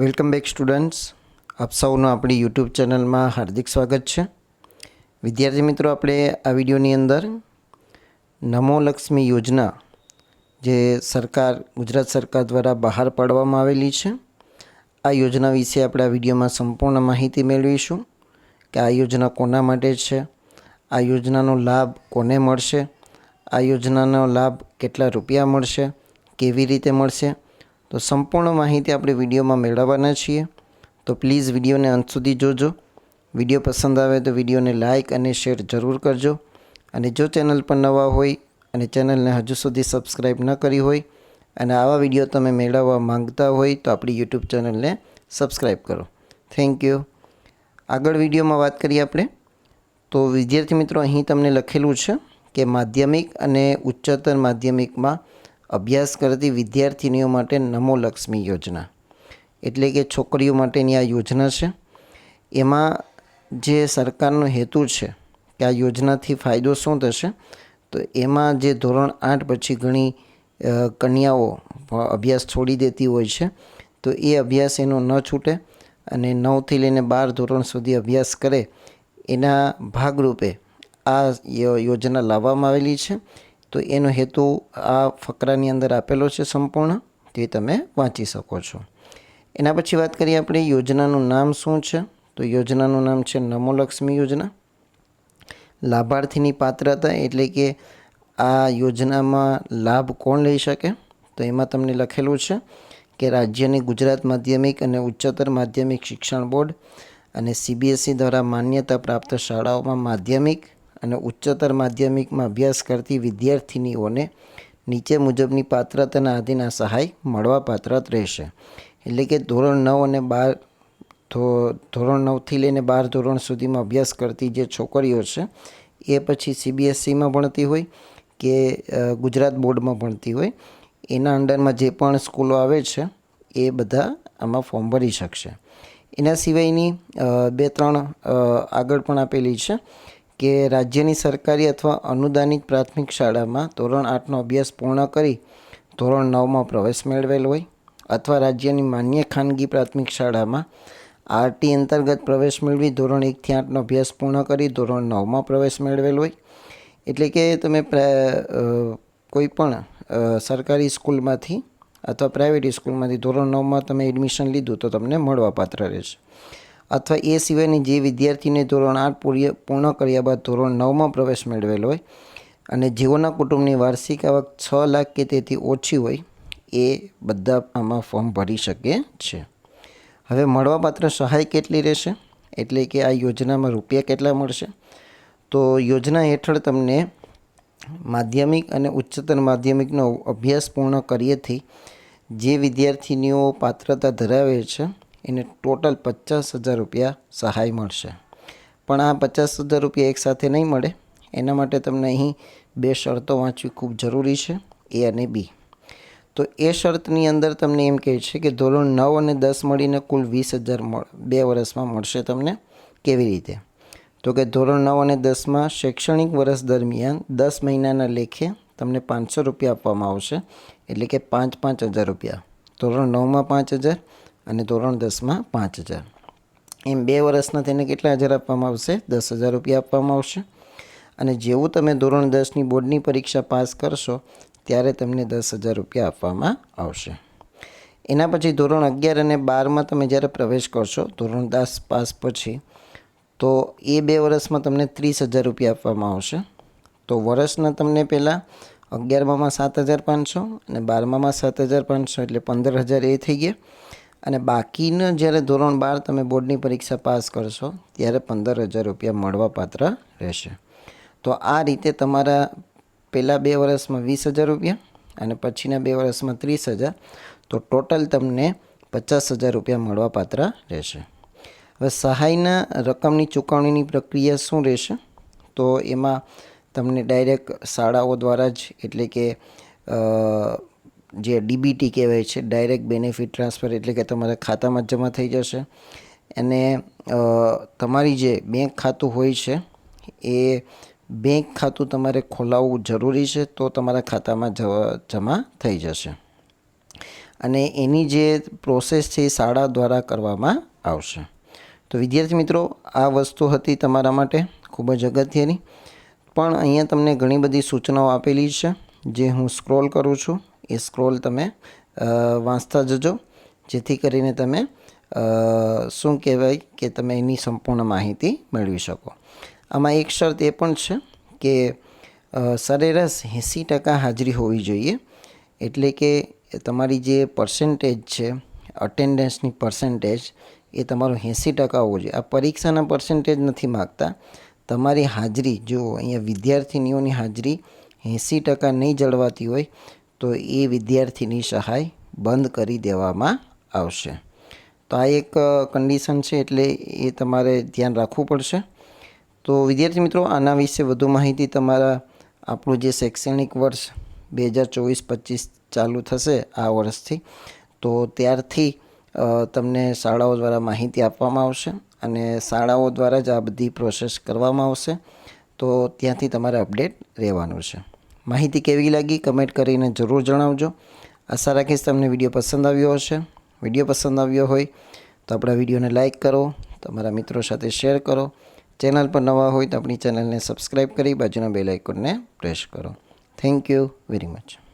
Welcome back students. આપ સૌનું આપણી યુટ્યુબ ચેનલમાં હાર્દિક સ્વાગત છે. વિદ્યાર્થી મિત્રો, આપણે આ વિડીયોની અંદર નમો લક્ષ્મી યોજના જે સરકાર, ગુજરાત સરકાર દ્વારા બહાર પાડવામાં આવેલી છે, આ યોજના વિશે આપણે આ વિડીયોમાં સંપૂર્ણ માહિતી મેળવીશું કે આ યોજના કોના માટે છે, આ યોજનાનો લાભ કોને મળશે, આ યોજનાનો લાભ કેટલા રૂપિયા મળશે, કેવી રીતે મળશે તો સંપૂર્ણ માહિતી આપણે વિડીયોમાં મેળવવાના છીએ. તો પ્લીઝ વિડીયોને અંત સુધી જોજો. વીડિયો પસંદ આવે તો વિડીયોને લાઇક અને શેર જરૂર કરજો. અને જો ચેનલ પર નવા હોય અને ચેનલને હજુ સુધી સબસ્ક્રાઈબ ન કરી હોય અને આવા વીડિયો તમે મેળવવા માંગતા હોય તો આપણી યુટ્યુબ ચેનલને સબસ્ક્રાઈબ કરો. Thank you. આગળ વિડીયોમાં વાત કરીએ આપણે. તો વિદ્યાર્થી મિત્રો, અહીં તમને લખેલું છે કે માધ્યમિક અને ઉચ્ચતર માધ્યમિકમાં અભ્યાસ કરતી વિદ્યાર્થીનીઓ માટે નમો લક્ષ્મી યોજના. એટલે કે છોકરીઓ માટેની આ યોજના છે. એમાં જે સરકારનો હેતુ છે કે આ યોજનાથી ફાયદો શું થશે, તો એમાં જે ધોરણ આઠ પછી ઘણી કન્યાઓ અભ્યાસ છોડી દેતી હોય છે, તો એ અભ્યાસ એનો ન છૂટે અને નવથી લઈને બાર ધોરણ સુધી અભ્યાસ કરે એના ભાગરૂપે આ યોજના લાવવામાં આવેલી છે. તો એનો હેતુ આ ફકરાની અંદર આપેલો છે સંપૂર્ણ, તે તમે વાંચી શકો છો. એના પછી વાત કરીએ આપણે યોજનાનું નામ શું છે? તો યોજનાનું નામ છે નમોલક્ષ્મી યોજના. લાભાર્થીની પાત્રતા એટલે કે આ યોજનામાં લાભ કોણ લઈ શકે? તો એમાં તમને લખેલું છે કે રાજ્યની ગુજરાત માધ્યમિક અને ઉચ્ચતર માધ્યમિક શિક્ષણ બોર્ડ અને સીબીએસઈ દ્વારા માન્યતા પ્રાપ્ત શાળાઓમાં માધ્યમિક અને ઉચ્ચતર માધ્યમિકમાં અભ્યાસ કરતી વિદ્યાર્થિનીઓને નીચે મુજબની પાત્રતાના આધીના સહાય મળવાપાત્ર રહેશે. એટલે કે ધોરણ નવ અને બાર ધોરણ નવથી લઈને બાર ધોરણ સુધીમાં અભ્યાસ કરતી જે છોકરીઓ છે, એ પછી સીબીએસસીમાં ભણતી હોય કે ગુજરાત બોર્ડમાં ભણતી હોય, એના અંડરમાં જે પણ સ્કૂલો આવે છે, એ બધા આમાં ફોર્મ ભરી શકશે. એના સિવાયની બે ત્રણ આગળ પણ આપેલી છે કે રાજ્યની સરકારી અથવા અનુદાનિત પ્રાથમિક શાળામાં ધોરણ આઠનો અભ્યાસ પૂર્ણ કરી ધોરણ નવમાં પ્રવેશ મેળવેલ હોય અથવા રાજ્યની માન્ય ખાનગી પ્રાથમિક શાળામાં આરટી અંતર્ગત પ્રવેશ મેળવી ધોરણ એકથી આઠનો અભ્યાસ પૂર્ણ કરી ધોરણ નવમાં પ્રવેશ મેળવેલ હોય. એટલે કે તમે કોઈ પણ સરકારી સ્કૂલમાંથી અથવા પ્રાઇવેટ સ્કૂલમાંથી ધોરણ નવમાં તમે એડમિશન લીધું તો તમને મળવાપાત્ર રહેશે. અથવા એ સિવાયની જે વિદ્યાર્થીને ધોરણ આઠ પૂરી પૂર્ણ કર્યા બાદ ધોરણ નવમાં પ્રવેશ મેળવેલો હોય અને જેઓના કુટુંબની વાર્ષિક આવક છ લાખ કે તેથી ઓછી હોય, એ બધા આમાં ફોર્મ ભરી શકે છે. હવે મળવાપાત્ર સહાય કેટલી રહેશે? એટલે કે આ યોજનામાં રૂપિયા કેટલા મળશે? તો યોજના હેઠળ તમને માધ્યમિક અને ઉચ્ચતર માધ્યમિકનો અભ્યાસ પૂર્ણ કરીએથી જે વિદ્યાર્થીનીઓ પાત્રતા ધરાવે છે એને ટોટલ પચાસ હજાર રૂપિયા સહાય મળશે. પણ આ પચાસ હજાર રૂપિયા એકસાથે નહીં મળે. એના માટે તમને અહીં બે શરતો વાંચવી ખૂબ જરૂરી છે, એ અને બી. તો એ શરતની અંદર તમને એમ કહે છે કે ધોરણ નવ અને દસ મળીને કુલ વીસ હજાર બે વર્ષમાં મળશે તમને કેવી રીતે? તો કે ધોરણ નવ અને દસમાં શૈક્ષણિક વર્ષ દરમિયાન દસ મહિનાના લેખે તમને પાંચસો રૂપિયા આપવામાં આવશે, એટલે કે પાંચ પાંચ હજાર રૂપિયા. ધોરણ નવમાં પાંચ હજાર અને ધોરણ દસમાં પાંચ હજાર. એમ બે વર્ષના તેને કેટલા હજાર આપવામાં આવશે? દસ હજાર રૂપિયા આપવામાં આવશે. અને જેવું તમે ધોરણ દસની બોર્ડની પરીક્ષા પાસ કરશો, ત્યારે તમને દસ હજાર રૂપિયા આપવામાં આવશે. એના પછી ધોરણ અગિયાર અને બારમાં તમે જ્યારે પ્રવેશ કરશો, ધોરણ દસ પાસ પછી, તો એ બે વર્ષમાં તમને ત્રીસ હજાર રૂપિયા આપવામાં આવશે. તો વર્ષના તમને પહેલાં અગિયારમામાં સાત હજાર પાંચસો અને બારમામાં સાત હજાર પાંચસો, એટલે પંદર હજાર એ થઈ ગયા. અને બાકીના જ્યારે ધોરણ બાર તમે બોર્ડની પરીક્ષા પાસ કરશો, ત્યારે પંદર હજાર રૂપિયા મળવાપાત્ર રહેશે. તો આ રીતે તમારા પહેલાં બે વર્ષમાં વીસ હજાર રૂપિયા અને પછીના બે વર્ષમાં ત્રીસ હજાર, તો ટોટલ તમને પચાસ હજાર રૂપિયા મળવાપાત્ર રહેશે. હવે સહાયના રકમની ચૂકવણીની પ્રક્રિયા શું રહેશે? તો એમાં તમને ડાયરેક્ટ શાળાઓ દ્વારા જ, એટલે કે જે ડીબીટી કહેવાય છે ડાયરેક્ટ બેનિફિટ ટ્રાન્સફર એટલે કે તમારા ખાતામાં જમા થઈ જશે. અને તમારી જે બેંક ખાતું હોય છે, એ બેંક ખાતું તમારે ખોલાવવું જરૂરી છે તો તમારા ખાતામાં જમા થઈ જશે. અને એની જે પ્રોસેસ છે એ શાળા દ્વારા કરવામાં આવશે. તો વિદ્યાર્થી મિત્રો, આ વસ્તુ હતી તમારા માટે ખૂબ જ અગત્યની. પણ અહીંયા તમને ઘણી બધી સૂચનાઓ આપેલી છે, જે હું સ્ક્રોલ કરું છું. એ સ્ક્રોલ તમે વાંચતા જજો. જેથી કરીને તમે શું કહેવાય કે તમે એની સંપૂર્ણ માહિતી મેળવી શકો. આમાં એક શરત એ પણ છે કે સરેરાશ એંસી ટકા હાજરી હોવી જોઈએ. એટલે કે તમારી જે પર્સન્ટેજ છે અટેન્ડન્સની પર્સન્ટેજ એ તમારું એંસી ટકા હોવું જોઈએ. આ પરીક્ષાના પર્સન્ટેજ નથી માગતા. તમારી હાજરી, જો અહીંયા વિદ્યાર્થીનીઓની હાજરી એંસી ટકા નહીં જળવાતી હોય તો એ વિદ્યાર્થીની સહાય બંધ કરી દેવામાં આવશે. તો આ એક કન્ડિશન છે એટલે એ તમારે ધ્યાન રાખવું પડશે. તો વિદ્યાર્થી મિત્રો, આના વિશે વધુ માહિતી તમારા આપણું જે શૈક્ષણિક વર્ષ બે હજાર ચોવીસ પચીસ ચાલુ થશે આ વર્ષથી, તો ત્યારથી તમને શાળાઓ દ્વારા માહિતી આપવામાં આવશે અને શાળાઓ દ્વારા જ આ બધી પ્રોસેસ કરવામાં આવશે. તો ત્યાંથી તમારે અપડેટ રહેવાનું છે. માહિતી કેવી લાગી કમેન્ટ કરીને જરૂર જણાવજો. આશા રાખીશ તમને વીડિયો પસંદ આવ્યો હશે. વીડિયો પસંદ આવ્યો હોય તો આપણા વિડીયોને લાઇક કરો, તમારા મિત્રો સાથે શેર કરો. ચેનલ પર નવા હોય તો આપણી ચેનલને સબસ્ક્રાઈબ કરી બાજુના બેલ આઇકોનને પ્રેસ કરો. Thank you very much.